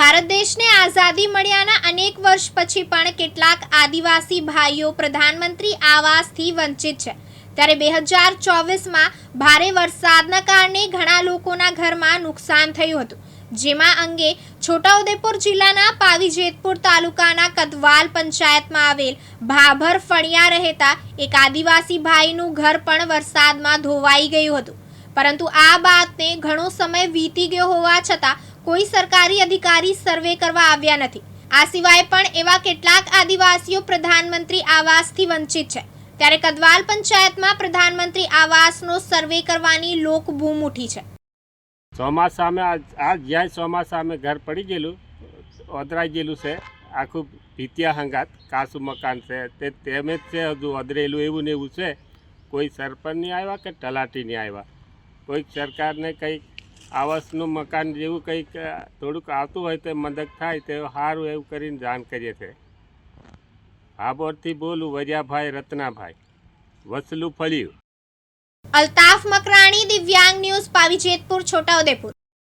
ભારત દેશને આઝાદી મળ્યાના અનેક વર્ષ પછી પણ કેટલાક આદિવાસી ભાઈઓ પ્રધાનમંત્રી આવાસથી વંચિત છે. ત્યારે બે હજાર ચોવીસમાં ભારે વરસાદના કારણે ઘણા લોકોના ઘરમાં નુકસાન થયું હતું. જેમાં અંગે છોટાઉદેપુર જિલ્લાના પાવીજેતપુર તાલુકાના કદવાલ પંચાયતમાં આવેલ ભાભર ફળિયા રહેતા એક આદિવાસી ભાઈનું ઘર પણ વરસાદમાં ધોવાઈ ગયું હતું. પરંતુ આ બાતને ઘણો સમય વીતી ગયો હોવા છતાં કોઈ સરકારી અધિકારી સર્વે કરવા આવ્યા નથી. આ સિવાય પણ એવા કેટલાક આદિવાસીઓ પ્રધાનમંત્રી આવાસથી વંચિત છે. ત્યારે કદવાલ પંચાયતમાં પ્રધાનમંત્રી આવાસનો સર્વે કરવાની લોકબૂમ ઉઠી છે. ચોમાસામાં આજ જ્યાં ચોમાસામાં ઘર પડી ગયેલું, ઓદરાઈ ગયેલું છે, આખું ભીતિયા હંગાત, કાસું મકાન છે, તે તેમ જ છે હજુ અદરેલું એવું ને એવું છે. કોઈ સરપંચ નહીં આવ્યા કે તલાટી નહીં આવ્યા? કોઈક સરકારને કંઈક આવાસનું મકાન જેવું કંઈક થોડુંક આવતું હોય તો મદદ થાય તો સારું એવું કરીને જાણ કરીએ છીએ હાબોરથી બોલું વરિયાભાઈ રત્નાભાઈ. વસલું ફળ્યું. અલ્તાફ મકરાણી, દિવ્યાંગ ન્યૂઝ પાવીજેતપુર છોટાઉદેપુર.